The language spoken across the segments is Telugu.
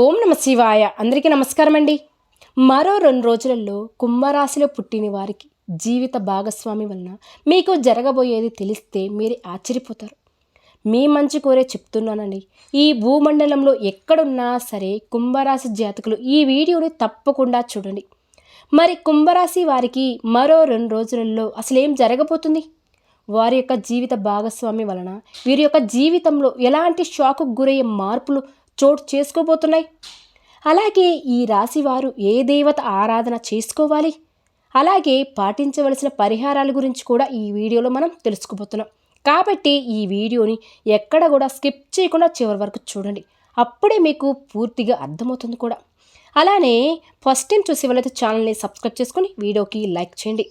ఓం నమ శివాయ. అందరికీ నమస్కారం అండి మరో రెండు రోజులలో కుంభరాశిలో పుట్టిన వారికి జీవిత భాగస్వామి వలన మీకు జరగబోయేది తెలిస్తే మీరు ఆశ్చర్యపోతారు. మీ మంచి కోరే చెప్తున్నానండి. ఈ భూమండలంలో ఎక్కడున్నా సరే కుంభరాశి జాతకులు ఈ వీడియోని తప్పకుండా చూడండి. మరి కుంభరాశి వారికి మరో రెండు రోజులలో అసలు ఏం జరగబోతుంది? వారి యొక్క జీవిత భాగస్వామి వలన వీరి యొక్క జీవితంలో ఎలాంటి షాకు గురయ్యే మార్పులు చోటు చేసుకోబోతున్నాయి. అలాగే ఈ రాశి వారు ఏ దేవత ఆరాధన చేసుకోవాలి? అలాగే పాటించవలసిన పరిహారాల గురించి కూడా ఈ వీడియోలో మనం తెలుసుకోబోతున్నాం కాబట్టి ఈ వీడియోని ఎక్కడ కూడా స్కిప్ చేయకుండా చివరి వరకు చూడండి. అప్పుడే మీకు పూర్తిగా అర్థమవుతుంది కూడా. అలానే ఫస్ట్ టైం చూసే వాళ్ళైతే ఛానల్ని సబ్స్క్రైబ్ చేసుకొని వీడియోకి లైక్ చేయండి.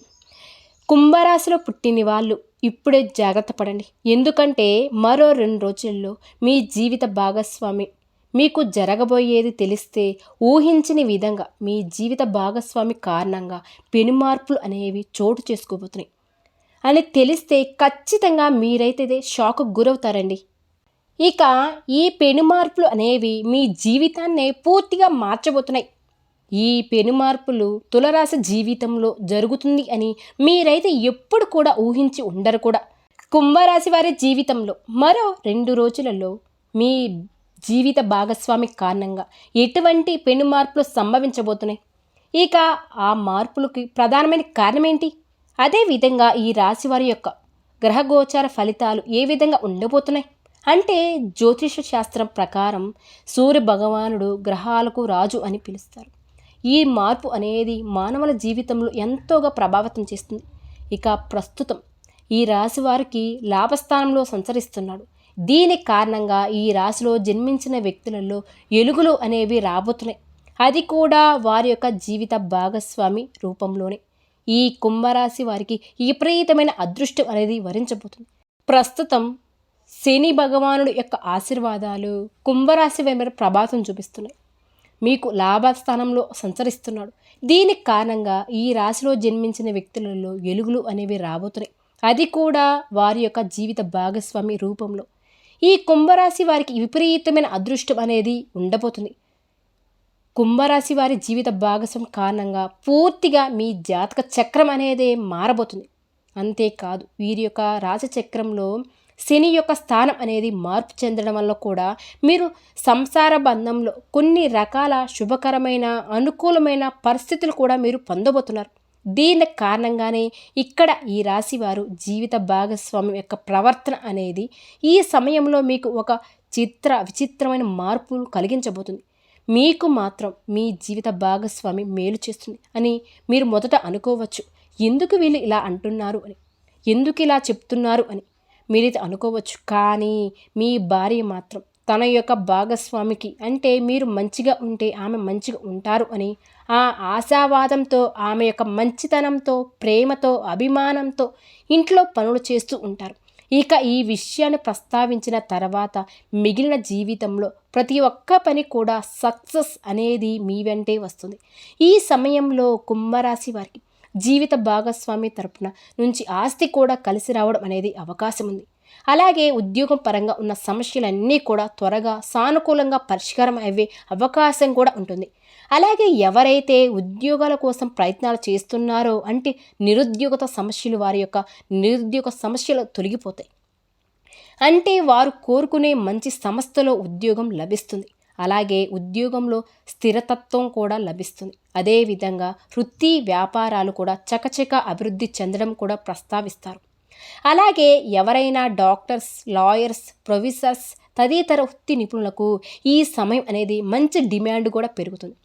కుంభరాశిలో పుట్టిన వాళ్ళు ఇప్పుడే జాగ్రత్త పడండి. ఎందుకంటే మరో రెండు రోజుల్లో మీ జీవిత భాగస్వామి మీకు జరగబోయేది తెలిస్తే ఊహించని విధంగా మీ జీవిత భాగస్వామి కారణంగా పెనుమార్పులు అనేవి చోటు చేసుకోబోతున్నాయి. అని తెలిస్తే ఖచ్చితంగా మీరైతే షాక్కు గురవుతారండి. ఇక ఈ పెనుమార్పులు అనేవి మీ జీవితాన్ని పూర్తిగా మార్చబోతున్నాయి. ఈ పెనుమార్పులు తులరాశి జీవితంలో జరుగుతుంది అని మీరైతే ఎప్పుడు కూడా ఊహించి ఉండరు కూడా. కుంభరాశి వారి జీవితంలో మరో రెండు రోజులలో మీ జీవిత భాగస్వామి కారణంగా ఎటువంటి పెను మార్పులు సంభవించబోతున్నాయి? ఇక ఆ మార్పులకి ప్రధానమైన కారణం ఏంటి అదేవిధంగా ఈ రాశి వారి యొక్క గ్రహగోచార ఫలితాలు ఏ విధంగా ఉండబోతున్నాయి? అంటే జ్యోతిష శాస్త్రం ప్రకారం సూర్య భగవానుడు గ్రహాలకు రాజు అని పిలుస్తారు. ఈ మార్పు అనేది మానవుల జీవితంలో ఎంతోగా ప్రభావితం చేస్తుంది. ఇక ప్రస్తుతం ఈ రాశి వారికి లాభస్థానంలో సంచరిస్తున్నాడు. దీని కారణంగా ఈ రాశిలో జన్మించిన వ్యక్తులలో ఎలుగులు అనేవి రాబోతున్నాయి. అది కూడా వారి యొక్క జీవిత భాగస్వామి రూపంలోనే. ఈ కుంభరాశి వారికి విపరీతమైన అదృష్టం అనేది వరించబోతుంది. ప్రస్తుతం శని భగవానుడు యొక్క ఆశీర్వాదాలు కుంభరాశి మీద ప్రభావం చూపిస్తున్నాయి. మీకు లాభస్థానంలో సంచరిస్తున్నాడు. దీనికి కారణంగా ఈ రాశిలో జన్మించిన వ్యక్తులలో ఎలుగులు అనేవి రాబోతున్నాయి. అది కూడా వారి యొక్క జీవిత భాగస్వామి రూపంలో. ఈ కుంభరాశి వారికి విపరీతమైన అదృష్టం అనేది ఉండబోతుంది. కుంభరాశి వారి జీవిత భాగస్వం కారణంగా పూర్తిగా మీ జాతక చక్రం అనేది మారబోతుంది. అంతేకాదు వీరి యొక్క రాజచక్రంలో శని యొక్క స్థానం అనేది మార్పు చెందడం వల్ల కూడా మీరు సంసార బంధంలో కొన్ని రకాల శుభకరమైన అనుకూలమైన పరిస్థితులు కూడా మీరు పొందబోతున్నారు. దీని కారణంగానే ఇక్కడ ఈ రాశివారు జీవిత భాగస్వామి యొక్క ప్రవర్తన అనేది ఈ సమయంలో మీకు ఒక చిత్ర విచిత్రమైన మార్పులు కలిగించబోతుంది. మీకు మాత్రం మీ జీవిత భాగస్వామి మేలు చేస్తుంది అని మీరు మొదట అనుకోవచ్చు. ఎందుకు వీళ్ళు ఇలా అంటున్నారు అని? ఎందుకు ఇలా చెప్తున్నారు అని మీరైతే అనుకోవచ్చు. కానీ మీ భార్య మాత్రం తన యొక్క భాగస్వామికి అంటే మీరు మంచిగా ఉంటే ఆమె మంచిగా ఉంటారు అని ఆ ఆశావాదంతో ఆమె యొక్క మంచితనంతో ప్రేమతో అభిమానంతో ఇంట్లో పనులు చేస్తూ ఉంటారు. ఇక ఈ విషయాన్ని ప్రస్తావించిన తర్వాత మిగిలిన జీవితంలో ప్రతి ఒక్క పని కూడా సక్సెస్ అనేది మీ వెంటే వస్తుంది. ఈ సమయంలో కుంభరాశి వారికి జీవిత భాగస్వామి తరపున నుంచి ఆస్తి కూడా కలిసి రావడం అనేది అవకాశం ఉంది. అలాగే ఉద్యోగం పరంగా ఉన్న సమస్యలన్నీ కూడా త్వరగా సానుకూలంగా పరిష్కారం అయ్యే అవకాశం కూడా ఉంటుంది. అలాగే ఎవరైతే ఉద్యోగాల కోసం ప్రయత్నాలు చేస్తున్నారో అంటే నిరుద్యోగత సమస్యలు వారి యొక్క నిరుద్యోగ సమస్యలు తొలగిపోతాయి. అంటే వారు కోరుకునే మంచి సంస్థలో ఉద్యోగం లభిస్తుంది. అలాగే ఉద్యోగంలో స్థిరతత్వం కూడా లభిస్తుంది. అదేవిధంగా వృత్తి వ్యాపారాలు కూడా చకచక అభివృద్ధి చెందడం కూడా ప్రస్తావిస్తారు. అలాగే ఎవరైనా డాక్టర్స్ లాయర్స్ ప్రొఫెసర్స్ తదితర వృత్తి నిపుణులకు ఈ సమయం అనేది మంచి డిమాండ్ కూడా పెరుగుతుంది.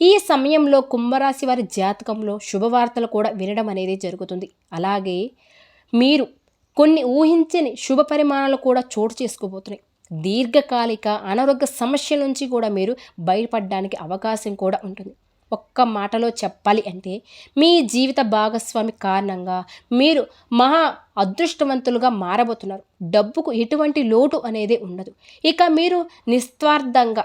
ఈ సమయంలో కుంభరాశి వారి జాతకంలో శుభవార్తలు కూడా వినడం అనేది జరుగుతుంది. అలాగే మీరు కొన్ని ఊహించని శుభ పరిమాణాలు కూడా చోటు చేసుకోబోతున్నాయి. దీర్ఘకాలిక అనారోగ్య సమస్యల నుంచి కూడా మీరు బయటపడడానికి అవకాశం కూడా ఉంటుంది. ఒక్క మాటలో చెప్పాలి అంటే మీ జీవిత భాగస్వామి కారణంగా మీరు మహా అదృష్టవంతులుగా మారబోతున్నారు. డబ్బుకు ఎటువంటి లోటు అనేది ఉండదు. ఇక మీరు నిస్వార్థంగా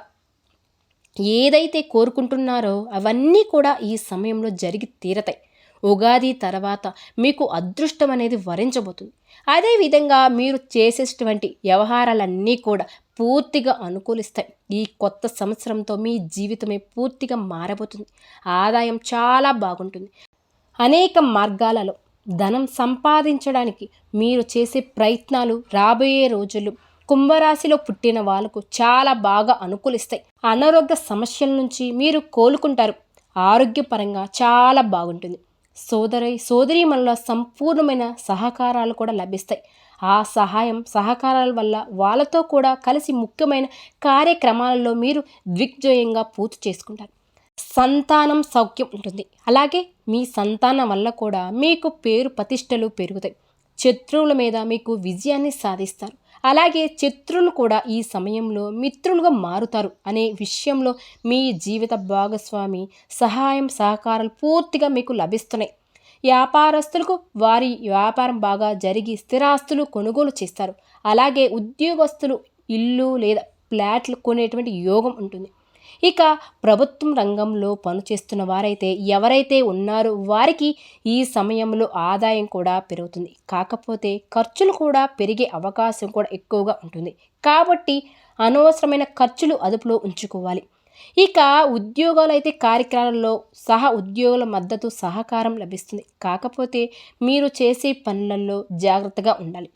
ఏదైతే కోరుకుంటున్నారో అవన్నీ కూడా ఈ సమయంలో జరిగి తీరతాయి. ఉగాది తర్వాత మీకు అదృష్టం అనేది వరించబోతుంది. అదేవిధంగా మీరు చేసేటువంటి వ్యవహారాలన్నీ కూడా పూర్తిగా అనుకూలిస్తాయి. ఈ కొత్త సంవత్సరంతో మీ జీవితమే పూర్తిగా మారబోతుంది. ఆదాయం చాలా బాగుంటుంది. అనేక మార్గాలలో ధనం సంపాదించడానికి మీరు చేసే ప్రయత్నాలు రాబోయే రోజులు కుంభరాశిలో పుట్టిన వాళ్ళకు చాలా బాగా అనుకూలిస్తాయి. అనారోగ్య సమస్యల నుంచి మీరు కోలుకుంటారు. ఆరోగ్యపరంగా చాలా బాగుంటుంది. సోదరి సోదరీమణుల సంపూర్ణమైన సహకారాలు కూడా లభిస్తాయి. ఆ సహాయం సహకారాల వల్ల వాళ్ళతో కూడా కలిసి ముఖ్యమైన కార్యక్రమాలలో మీరు దిగ్జయంగా పూర్తి చేసుకుంటారు. సంతానం సౌఖ్యం ఉంటుంది. అలాగే మీ సంతానం వల్ల కూడా మీకు పేరు ప్రతిష్టలు పెరుగుతాయి. శత్రువుల మీద మీకు విజయాన్ని సాధిస్తారు. అలాగే శత్రులు కూడా ఈ సమయంలో మిత్రులుగా మారుతారు అనే విషయంలో మీ జీవిత భాగస్వామి సహాయం సహకారాలు పూర్తిగా మీకు లభిస్తున్నాయి. వ్యాపారస్తులకు వారి వ్యాపారం బాగా జరిగి స్థిరాస్తులు కొనుగోలు చేస్తారు. అలాగే ఉద్యోగస్తులు ఇల్లు లేదా ఫ్లాట్లు కొనేటువంటి యోగం ఉంటుంది. ఇక ప్రభుత్వం రంగంలో పనిచేస్తున్న వారైతే ఎవరైతే ఉన్నారో వారికి ఈ సమయంలో ఆదాయం కూడా పెరుగుతుంది. కాకపోతే ఖర్చులు కూడా పెరిగే అవకాశం కూడా ఎక్కువగా ఉంటుంది. కాబట్టి అనవసరమైన ఖర్చులు అదుపులో ఉంచుకోవాలి. ఇక ఉద్యోగాలు అయితే కార్యక్రమాలలో సహా ఉద్యోగుల మద్దతు సహకారం లభిస్తుంది. కాకపోతే మీరు చేసే పనులలో జాగ్రత్తగా ఉండాలి.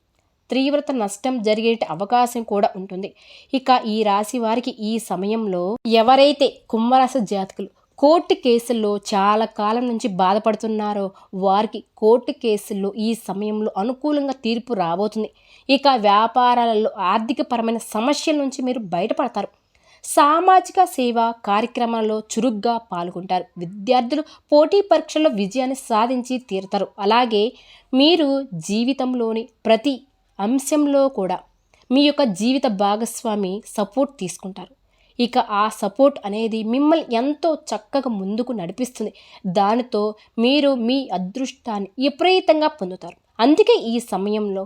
తీవ్రత నష్టం జరిగే అవకాశం కూడా ఉంటుంది. ఇక ఈ రాశి వారికి ఈ సమయంలో ఎవరైతే కుంభరాశి జాతకులు కోర్టు కేసుల్లో చాలా కాలం నుంచి బాధపడుతున్నారో వారికి కోర్టు కేసుల్లో ఈ సమయంలో అనుకూలంగా తీర్పు రాబోతుంది. ఇక వ్యాపారాలలో ఆర్థికపరమైన సమస్యల నుంచి మీరు బయటపడతారు. సామాజిక సేవ కార్యక్రమాల్లో చురుగ్గా పాల్గొంటారు. విద్యార్థులు పోటీ పరీక్షల్లో విజయాన్ని సాధించి తీరుతారు. అలాగే మీరు జీవితంలోని ప్రతి అంశంలో కూడా మీ యొక్క జీవిత భాగస్వామి సపోర్ట్ తీసుకుంటారు. ఇక ఆ సపోర్ట్ అనేది మిమ్మల్ని ఎంతో చక్కగా ముందుకు నడిపిస్తుంది. దానితో మీరు మీ అదృష్టాన్ని విపరీతంగా పొందుతారు. అందుకే ఈ సమయంలో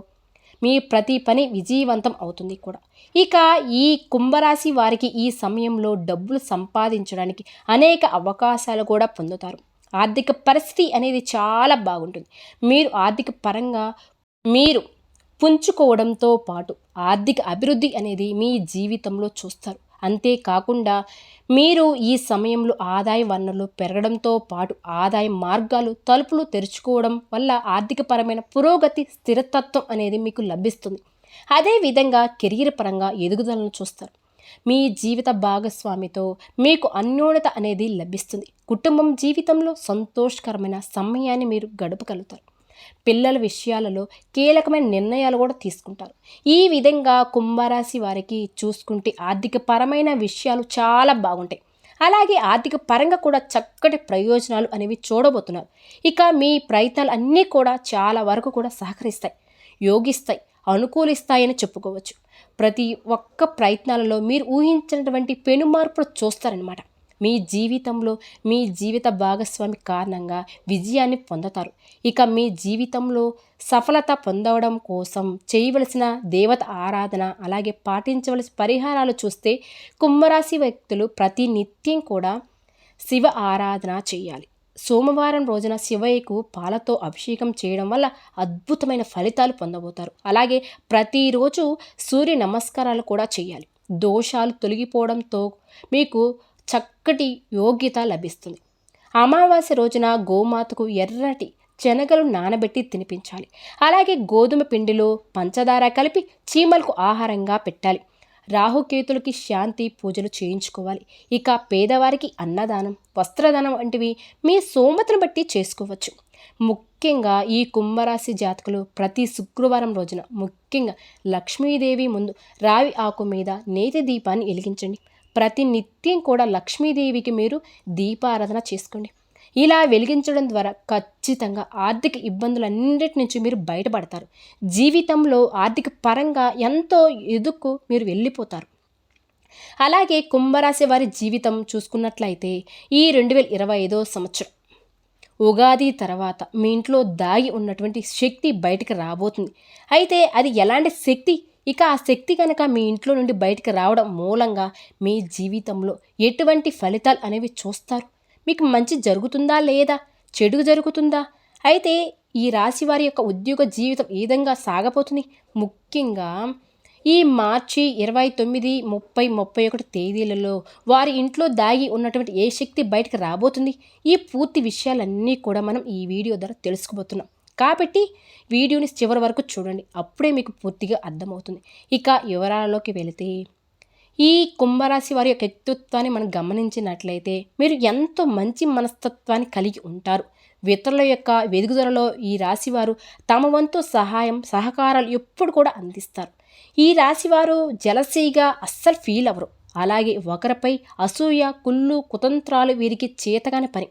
మీ ప్రతి పని విజయవంతం అవుతుంది కూడా. ఇక ఈ కుంభరాశి వారికి ఈ సమయంలో డబ్బులు సంపాదించడానికి అనేక అవకాశాలు కూడా పొందుతారు. ఆర్థిక పరిస్థితి అనేది చాలా బాగుంటుంది. మీరు ఆర్థిక పరంగా మీరు పుంజుకోవడంతో పాటు ఆర్థిక అభివృద్ధి అనేది మీ జీవితంలో చూస్తారు. అంతేకాకుండా మీరు ఈ సమయంలో ఆదాయ వనరులు పెరగడంతో పాటు ఆదాయ మార్గాలు తలుపులు తెరుచుకోవడం వల్ల ఆర్థికపరమైన పురోగతి స్థిరతత్వం అనేది మీకు లభిస్తుంది. అదేవిధంగా కెరీర్ పరంగా ఎదుగుదలను చూస్తారు. మీ జీవిత భాగస్వామితో మీకు అన్యోన్యత అనేది లభిస్తుంది. కుటుంబం జీవితంలో సంతోషకరమైన సమయాన్ని మీరు గడపగలుగుతారు. పిల్లల విషయాలలో కీలకమైన నిర్ణయాలు కూడా తీసుకుంటారు. ఈ విధంగా కుంభరాశి వారికి చూసుకుంటే ఆర్థిక పరమైన విషయాలు చాలా బాగుంటాయి. అలాగే ఆర్థిక పరంగా కూడా చక్కటి ప్రయోజనాలు అనేవి చూడబోతున్నారు. ఇక మీ ప్రయత్నాలు అన్నీ కూడా చాలా వరకు కూడా సహకరిస్తాయి. యోగిస్తాయి అనుకూలిస్తాయని చెప్పుకోవచ్చు. ప్రతి ఒక్క ప్రయత్నాలలో మీరు ఊహించినటువంటి పెనుమార్పులు చూస్తారనమాట మీ జీవితంలో మీ జీవిత భాగస్వామి కారణంగా విజయాన్ని పొందుతారు. ఇక మీ జీవితంలో సఫలత పొందవడం కోసం చేయవలసిన దేవత ఆరాధన అలాగే పాటించవలసిన పరిహారాలు చూస్తే కుంభరాశి వ్యక్తులు ప్రతి నిత్యం కూడా శివ ఆరాధన చేయాలి. సోమవారం రోజున శివయ్యకు పాలతో అభిషేకం చేయడం వల్ల అద్భుతమైన ఫలితాలు పొందబోతారు. అలాగే ప్రతిరోజు సూర్య నమస్కారాలు కూడా చేయాలి. దోషాలు తొలగిపోవడంతో మీకు చక్కటి యోగ్యత లభిస్తుంది. అమావాస్య రోజున గోమాతకు ఎర్రటి శనగలు నానబెట్టి తినిపించాలి. అలాగే గోధుమ పిండిలో పంచదార కలిపి చీమలకు ఆహారంగా పెట్టాలి. రాహుకేతులకి శాంతి పూజలు చేయించుకోవాలి. ఇక పేదవారికి అన్నదానం వస్త్రదానం వంటివి మీ సోమతను బట్టి చేసుకోవచ్చు. ముఖ్యంగా ఈ కుంభరాశి జాతకులు ప్రతి శుక్రవారం రోజున ముఖ్యంగా లక్ష్మీదేవి ముందు రావి ఆకు మీద నేతి దీపాన్ని వెలిగించండి. ప్రతి నిత్యం కూడా లక్ష్మీదేవికి మీరు దీపారాధన చేసుకోండి. ఇలా వెలిగించడం ద్వారా ఖచ్చితంగా ఆర్థిక ఇబ్బందులన్నిటి నుంచి మీరు బయటపడతారు. జీవితంలో ఆర్థిక పరంగా ఎంతో ఎదుక్కు మీరు వెళ్ళిపోతారు. అలాగే కుంభరాశి వారి జీవితం చూసుకున్నట్లయితే ఈ రెండు వేల ఇరవై ఐదో సంవత్సరం ఉగాది తర్వాత మీ ఇంట్లో దాగి ఉన్నటువంటి శక్తి బయటకు రాబోతుంది. అయితే అది ఎలాంటి శక్తి? ఇక ఆ శక్తి కనుక మీ ఇంట్లో నుండి బయటకు రావడం మూలంగా మీ జీవితంలో ఎటువంటి ఫలితాలు అనేవి చూస్తారు? మీకు మంచి జరుగుతుందా లేదా? చెడు జరుగుతుందా? అయితే ఈ రాశి వారి యొక్క ఉద్యోగ జీవితం ఏ విధంగా సాగపోతుంది ముఖ్యంగా ఈ మార్చి ఇరవై తొమ్మిది ముప్పై ముప్పై ఒకటి తేదీలలో వారి ఇంట్లో దాగి ఉన్నటువంటి ఏ శక్తి బయటకు రాబోతుంది? ఈ పూర్తి విషయాలన్నీ కూడా మనం ఈ వీడియో ద్వారా తెలుసుకోబోతున్నాం. కాబట్టి వీడియోని చివరి వరకు చూడండి. అప్పుడే మీకు పూర్తిగా అర్థమవుతుంది. ఇక వివరాలలోకి వెళితే ఈ కుంభరాశి వారి యొక్క వ్యక్తిత్వాన్ని మనం గమనించినట్లయితే మీరు ఎంతో మంచి మనస్తత్వాన్ని కలిగి ఉంటారు. ఇతరుల యొక్క వెదుగుదలలో ఈ రాశివారు తమ వంతు సహాయం సహకారాలు ఎప్పుడు కూడా అందిస్తారు. ఈ రాశివారు జలసీగా అస్సలు ఫీల్ అవ్వరు. అలాగే ఒకరిపై అసూయ కుళ్ళు కుతంత్రాలు వీరికి చేతగాని పని.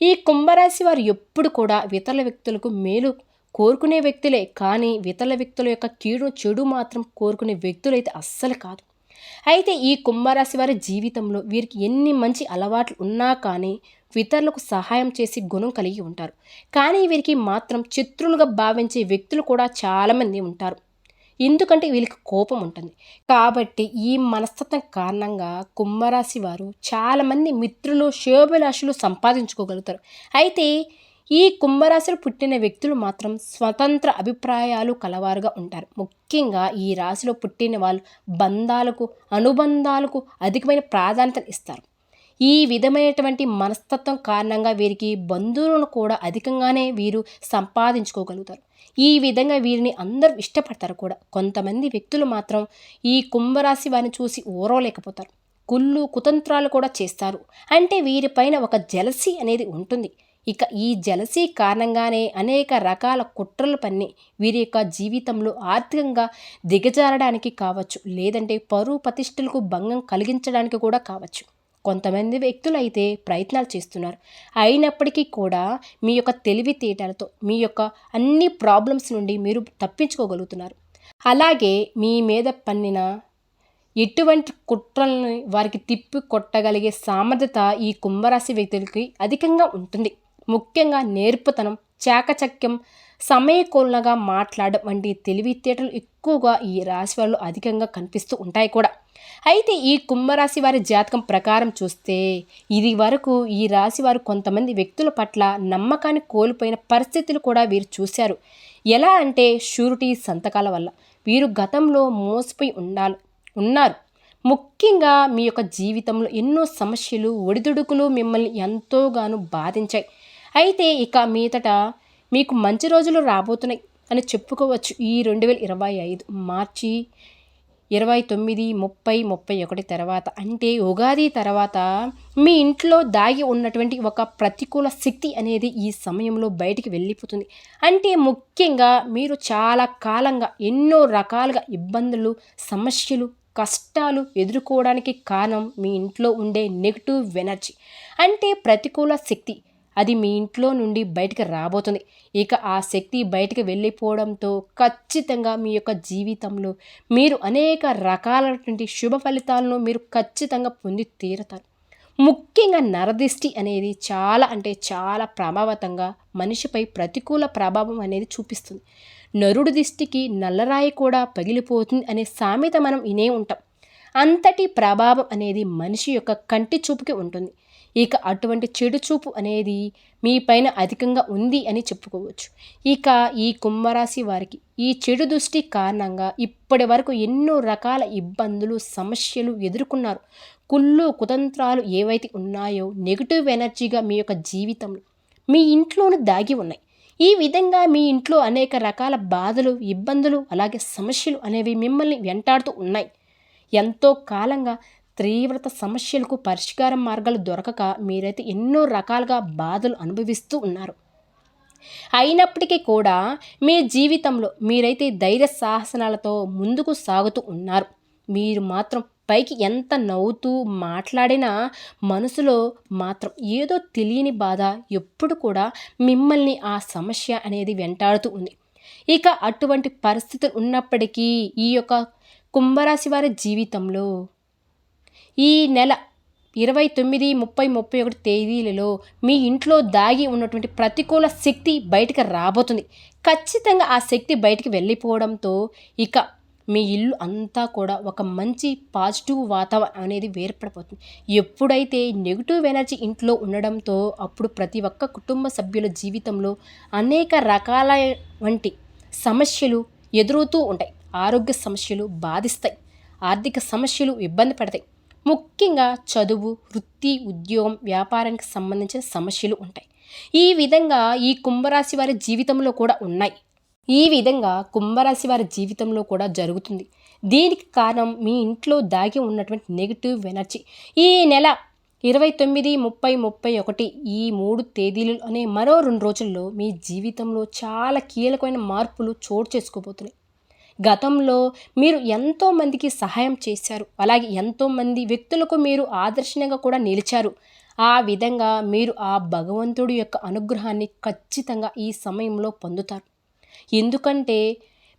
ఈ కుంభరాశి వారు ఎప్పుడు కూడా ఇతరుల వ్యక్తులకు మేలు కోరుకునే వ్యక్తులే కానీ ఇతరుల వ్యక్తుల యొక్క కీడు చెడు మాత్రం కోరుకునే వ్యక్తులైతే అస్సలు కాదు. అయితే ఈ కుంభరాశి వారి జీవితంలో వీరికి ఎన్ని మంచి అలవాట్లు ఉన్నా కానీ ఇతరులకు సహాయం చేసి గుణం కలిగి ఉంటారు. కానీ వీరికి మాత్రం చిత్రులుగా భావించే వ్యక్తులు కూడా చాలామంది ఉంటారు. ఎందుకంటే వీళ్ళకి కోపం ఉంటుంది. కాబట్టి ఈ మనస్తత్వం కారణంగా కుంభరాశి వారు చాలామంది మిత్రులు శోభిలాషులు సంపాదించుకోగలుగుతారు. అయితే ఈ కుంభరాశిలో పుట్టిన వ్యక్తులు మాత్రం స్వతంత్ర అభిప్రాయాలు కలవారుగా ఉంటారు. ముఖ్యంగా ఈ రాశిలో పుట్టిన వాళ్ళు బంధాలకు అనుబంధాలకు అధికమైన ప్రాధాన్యత ఇస్తారు. ఈ విధమైనటువంటి మనస్తత్వం కారణంగా వీరికి బంధువులను కూడా అధికంగానే వీరు సంపాదించుకోగలుగుతారు. ఈ విధంగా వీరిని అందరూ ఇష్టపడతారు కూడా. కొంతమంది వ్యక్తులు మాత్రం ఈ కుంభరాశి వారిని చూసి ఓరవలేకపోతారు. కుళ్ళు కుతంత్రాలు కూడా చేస్తారు. అంటే వీరిపైన ఒక జలసి అనేది ఉంటుంది. ఇక ఈ జలసీ కారణంగానే అనేక రకాల కుట్రలు పన్ని వీరి యొక్క జీవితంలో ఆర్థికంగా దిగజారడానికి కావచ్చు. లేదంటే పరువు ప్రతిష్టలకు భంగం కలిగించడానికి కూడా కావచ్చు. కొంతమంది వ్యక్తులు అయితే ప్రయత్నాలు చేస్తున్నారు. అయినప్పటికీ కూడా మీ యొక్క తెలివితేటలతో మీ యొక్క అన్ని ప్రాబ్లమ్స్ నుండి మీరు తప్పించుకోగలుగుతున్నారు. అలాగే మీ మీద పన్నిన ఎటువంటి కుట్రలను వారికి తిప్పి కొట్టగలిగే సామర్థ్యత ఈ కుంభరాశి వ్యక్తులకి అధికంగా ఉంటుంది. ముఖ్యంగా నేర్పుతనం చాకచక్యం సమయకోలనగా మాట్లాడడం వంటి తెలివితేటలు ఎక్కువగా ఈ రాశి వాళ్ళు అధికంగా కనిపిస్తూ ఉంటాయి కూడా. అయితే ఈ కుంభరాశి వారి జాతకం ప్రకారం చూస్తే ఇది వరకు ఈ రాశి వారు కొంతమంది వ్యక్తుల పట్ల నమ్మకాన్ని కోల్పోయిన పరిస్థితులు కూడా వీరు చూశారు. ఎలా అంటే షూరిటీ సంతకాల వల్ల వీరు గతంలో మోసపోయి ఉండాలి ఉన్నారు. ముఖ్యంగా మీ యొక్క జీవితంలో ఎన్నో సమస్యలు ఒడిదుడుకులు మిమ్మల్ని ఎంతోగానో బాధించాయి. అయితే ఇక మీదట మీకు మంచి రోజులు రాబోతున్నాయి అని చెప్పుకోవచ్చు ఈ రెండు వేల ఇరవై ఐదు మార్చి ఇరవై తొమ్మిది ముప్పై ముప్పై ఒకటి తర్వాత. అంటే ఉగాది తర్వాత మీ ఇంట్లో దాగి ఉన్నటువంటి ఒక ప్రతికూల శక్తి అనేది ఈ సమయంలో బయటికి వెళ్ళిపోతుంది. అంటే ముఖ్యంగా మీరు చాలా కాలంగా ఎన్నో రకాలుగా ఇబ్బందులు సమస్యలు కష్టాలు ఎదుర్కోవడానికి కారణం మీ ఇంట్లో ఉండే నెగిటివ్ ఎనర్జీ అంటే ప్రతికూల శక్తి అది మీ ఇంట్లో నుండి బయటకు రాబోతుంది. ఇక ఆ శక్తి బయటకు వెళ్ళిపోవడంతో ఖచ్చితంగా మీ యొక్క జీవితంలో మీరు అనేక రకాలైనటువంటి శుభ ఫలితాలను మీరు ఖచ్చితంగా పొంది తీరతారు. ముఖ్యంగా నరదిష్టి అనేది చాలా అంటే చాలా ప్రభావితంగా మనిషిపై ప్రతికూల ప్రభావం అనేది చూపిస్తుంది. నరుడు దిష్టికి నల్లరాయి కూడా పగిలిపోతుంది అనే సామెత మనం వినే ఉంటాం. అంతటి ప్రభావం అనేది మనిషి యొక్క కంటి చూపుకి ఉంటుంది. ఇక అటువంటి చెడు చూపు అనేది మీ పైన అధికంగా ఉంది అని చెప్పుకోవచ్చు. ఇక ఈ కుంభరాశి వారికి ఈ చెడు దృష్టి కారణంగా ఇప్పటి వరకు ఎన్నో రకాల ఇబ్బందులు సమస్యలు ఎదుర్కొన్నారు. కుళ్ళు కుతంత్రాలు ఏవైతే ఉన్నాయో నెగిటివ్ ఎనర్జీగా మీ యొక్క జీవితంలో మీ ఇంట్లోనే దాగి ఉన్నాయి. ఈ విధంగా మీ ఇంట్లో అనేక రకాల బాధలు ఇబ్బందులు అలాగే సమస్యలు అనేవి మిమ్మల్ని వెంటాడుతూ ఉన్నాయి. ఎంతో కాలంగా తీవ్రత సమస్యలకు పరిష్కారం మార్గాలు దొరకక మీరైతే ఎన్నో రకాలుగా బాధలు అనుభవిస్తూ ఉన్నారు. అయినప్పటికీ కూడా మీ జీవితంలో మీరైతే ధైర్య సాహసనాలతో ముందుకు సాగుతూ ఉన్నారు. మీరు మాత్రం పైకి ఎంత నవ్వుతూ మాట్లాడినా మనసులో మాత్రం ఏదో తెలియని బాధ ఎప్పుడు కూడా మిమ్మల్ని ఆ సమస్య అనేది వెంటాడుతూ ఉంది. ఇక అటువంటి పరిస్థితులు ఉన్నప్పటికీ ఈ యొక్క కుంభరాశి వారి జీవితంలో ఈ నెల ఇరవై తొమ్మిది ముప్పై ముప్పై ఒకటి తేదీలలో మీ ఇంట్లో దాగి ఉన్నటువంటి ప్రతికూల శక్తి బయటకు రాబోతుంది. ఖచ్చితంగా ఆ శక్తి బయటికి వెళ్ళిపోవడంతో ఇక మీ ఇల్లు అంతా కూడా ఒక మంచి పాజిటివ్ వాతావరణం అనేది వేర్పడిపోతుంది ఎప్పుడైతే నెగిటివ్ ఎనర్జీ ఇంట్లో ఉండడంతో అప్పుడు ప్రతి ఒక్క కుటుంబ సభ్యుల జీవితంలో అనేక రకాల వంటి సమస్యలు ఎదురవుతూ ఉంటాయి. ఆరోగ్య సమస్యలు బాధిస్తాయి. ఆర్థిక సమస్యలు ఇబ్బంది పడతాయి. ముఖ్యంగా చదువు వృత్తి ఉద్యోగం వ్యాపారానికి సంబంధించిన సమస్యలు ఉంటాయి. ఈ విధంగా ఈ కుంభరాశి వారి జీవితంలో కూడా ఉన్నాయి. ఈ విధంగా కుంభరాశి వారి జీవితంలో కూడా జరుగుతుంది. దీనికి కారణం మీ ఇంట్లో దాగి ఉన్నటువంటి నెగిటివ్ ఎనర్జీ ఈ నెల ఇరవై తొమ్మిది ముప్పై ముప్పై ఒకటి ఈ మూడు తేదీలు అనే మరో రెండు రోజుల్లో మీ జీవితంలో చాలా కీలకమైన మార్పులు చోటు చేసుకోబోతున్నాయి. గతంలో మీరు ఎంతోమందికి సహాయం చేశారు. అలాగే ఎంతోమంది వ్యక్తులకు మీరు ఆదర్శంగా కూడా నిలిచారు. ఆ విధంగా మీరు ఆ భగవంతుడి యొక్క అనుగ్రహాన్ని ఖచ్చితంగా ఈ సమయంలో పొందుతారు. ఎందుకంటే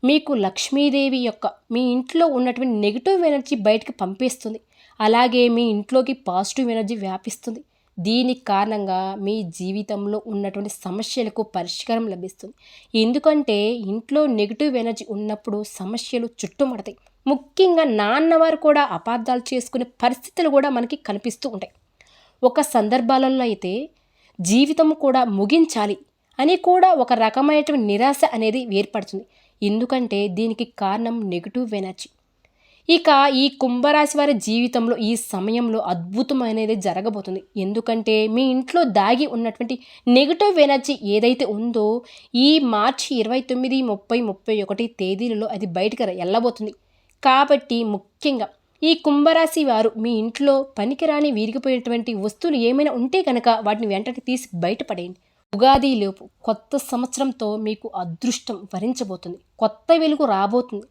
మీకు లక్ష్మీదేవి యొక్క మీ ఇంట్లో ఉన్నటువంటి నెగిటివ్ ఎనర్జీ బయటకు పంపిస్తుంది. అలాగే మీ ఇంట్లోకి పాజిటివ్ ఎనర్జీ వ్యాపిస్తుంది. దీనికి కారణంగా మీ జీవితంలో ఉన్నటువంటి సమస్యలకు పరిష్కారం లభిస్తుంది. ఎందుకంటే ఇంట్లో నెగిటివ్ ఎనర్జీ ఉన్నప్పుడు సమస్యలు చుట్టుముడతాయి. ముఖ్యంగా నాన్నవారు కూడా అపార్థాలు చేసుకునే పరిస్థితులు కూడా మనకి కనిపిస్తూ ఉంటాయి. ఒక సందర్భాలలో అయితే జీవితం కూడా ముగించాలి అని కూడా ఒక రకమైనటువంటి నిరాశ అనేది ఏర్పడుతుంది. ఎందుకంటే దీనికి కారణం నెగిటివ్ ఎనర్జీ ఇక ఈ కుంభరాశి వారి జీవితంలో ఈ సమయంలో అద్భుతమైనది జరగబోతుంది. ఎందుకంటే మీ ఇంట్లో దాగి ఉన్నటువంటి నెగిటివ్ ఎనర్జీ ఏదైతే ఉందో ఈ మార్చి ఇరవై తొమ్మిది ముప్పై ముప్పై ఒకటి తేదీలలో అది బయటకు వెళ్ళబోతుంది కాబట్టి ముఖ్యంగా ఈ కుంభరాశి వారు మీ ఇంట్లో పనికిరాని విరిగిపోయినటువంటి వస్తువులు ఏమైనా ఉంటే కనుక వాటిని వెంటనే తీసి బయటపడేయండి. ఉగాది లోపు కొత్త సంవత్సరంతో మీకు అదృష్టం వరించబోతుంది. కొత్త వెలుగు రాబోతుంది.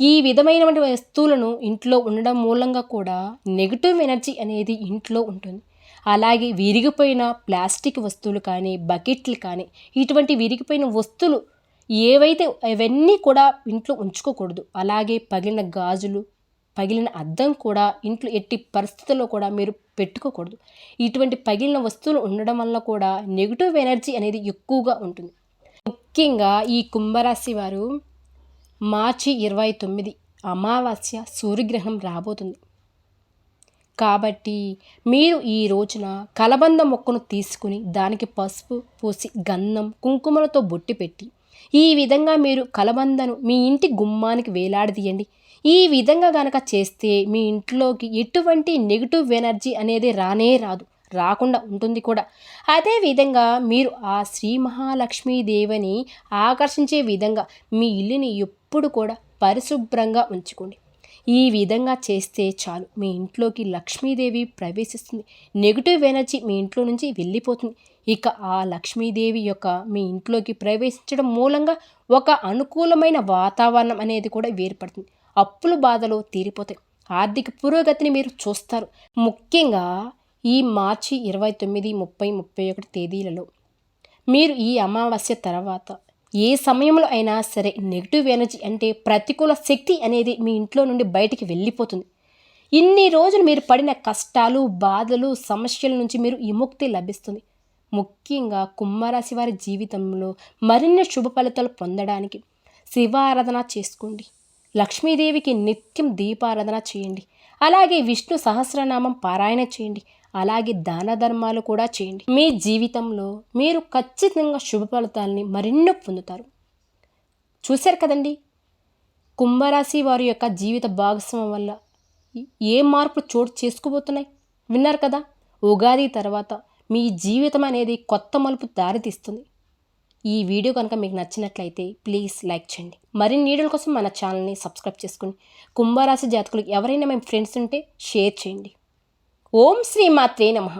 ఈ విధమైనటువంటి వస్తువులను ఇంట్లో ఉండడం మూలంగా కూడా నెగిటివ్ ఎనర్జీ అనేది ఇంట్లో ఉంటుంది. అలాగే విరిగిపోయిన ప్లాస్టిక్ వస్తువులు కానీ బకెట్లు కానీ ఇటువంటి విరిగిపోయిన వస్తువులు ఏవైతే అవన్నీ కూడా ఇంట్లో ఉంచుకోకూడదు. అలాగే పగిలిన గాజులు పగిలిన అద్దం కూడా ఇంట్లో ఎట్టి పరిస్థితుల్లో కూడా మీరు పెట్టుకోకూడదు. ఇటువంటి పగిలిన వస్తువులు ఉండడం వల్ల కూడా నెగిటివ్ ఎనర్జీ అనేది ఎక్కువగా ఉంటుంది. ముఖ్యంగా ఈ కుంభరాశి వారు మార్చి ఇరవై తొమ్మిది అమావాస్య సూర్యగ్రహణం రాబోతుంది. కాబట్టి మీరు ఈ రోజున కలబంద మొక్కను తీసుకుని దానికి పసుపు పూసి గంధం కుంకుమలతో బొట్టి పెట్టి ఈ విధంగా మీరు కలబందను మీ ఇంటి గుమ్మానికి వేలాడదీయండి ఈ విధంగా గనక చేస్తే మీ ఇంట్లోకి ఎటువంటి నెగిటివ్ ఎనర్జీ అనేది రానే రాదు. రాకుండా ఉంటుంది కూడా. అదేవిధంగా మీరు ఆ శ్రీ మహాలక్ష్మీదేవిని ఆకర్షించే విధంగా మీ ఇల్లుని ఎప్పుడు కూడా పరిశుభ్రంగా ఉంచుకోండి. ఈ విధంగా చేస్తే చాలు. మీ ఇంట్లోకి లక్ష్మీదేవి ప్రవేశిస్తుంది. నెగిటివ్ ఎనర్జీ మీ ఇంట్లో నుంచి వెళ్ళిపోతుంది. ఇక ఆ లక్ష్మీదేవి యొక్క మీ ఇంట్లోకి ప్రవేశించడం మూలంగా ఒక అనుకూలమైన వాతావరణం అనేది కూడా ఏర్పడుతుంది. అప్పుల బాధలు తీరిపోతాయి. ఆర్థిక పురోగతిని మీరు చూస్తారు. ముఖ్యంగా ఈ మార్చి ఇరవై తొమ్మిది ముప్పై ముప్పై ఒకటి తేదీలలో. మీరు ఈ అమావాస్య తర్వాత ఏ సమయంలో అయినా సరే నెగిటివ్ ఎనర్జీ అంటే ప్రతికూల శక్తి అనేది మీ ఇంట్లో నుండి బయటికి వెళ్ళిపోతుంది. ఇన్ని రోజులు మీరు పడిన కష్టాలు బాధలు సమస్యల నుంచి మీరు విముక్తి లభిస్తుంది. ముఖ్యంగా కుంభరాశి వారి జీవితంలో మరిన్ని శుభ ఫలితాలు పొందడానికి శివారాధన చేసుకోండి. లక్ష్మీదేవికి నిత్యం దీపారాధన చేయండి. అలాగే విష్ణు సహస్రనామం పారాయణ చేయండి. అలాగే దాన ధర్మాలు కూడా చేయండి. మీ జీవితంలో మీరు ఖచ్చితంగా శుభ ఫలితాలని మరెన్నో పొందుతారు. చూశారు కదండి? కుంభరాశి వారి యొక్క జీవిత భాగస్వామ్యం వల్ల ఏ మార్పులు చోటు చేసుకోబోతున్నాయి? విన్నారు కదా? ఉగాది తర్వాత మీ జీవితం అనేది కొత్త మలుపు దారితీస్తుంది. ఈ వీడియో కనుక మీకు నచ్చినట్లయితే ప్లీజ్ లైక్ చేయండి. మరిన్ని వీడియోల కోసం మన ఛానల్ని సబ్స్క్రైబ్ చేసుకోండి కుంభరాశి జాతకులకు ఎవరైనా మేము ఫ్రెండ్స్ ఉంటే షేర్ చేయండి. ఓం శ్రీమాత్రే నమః.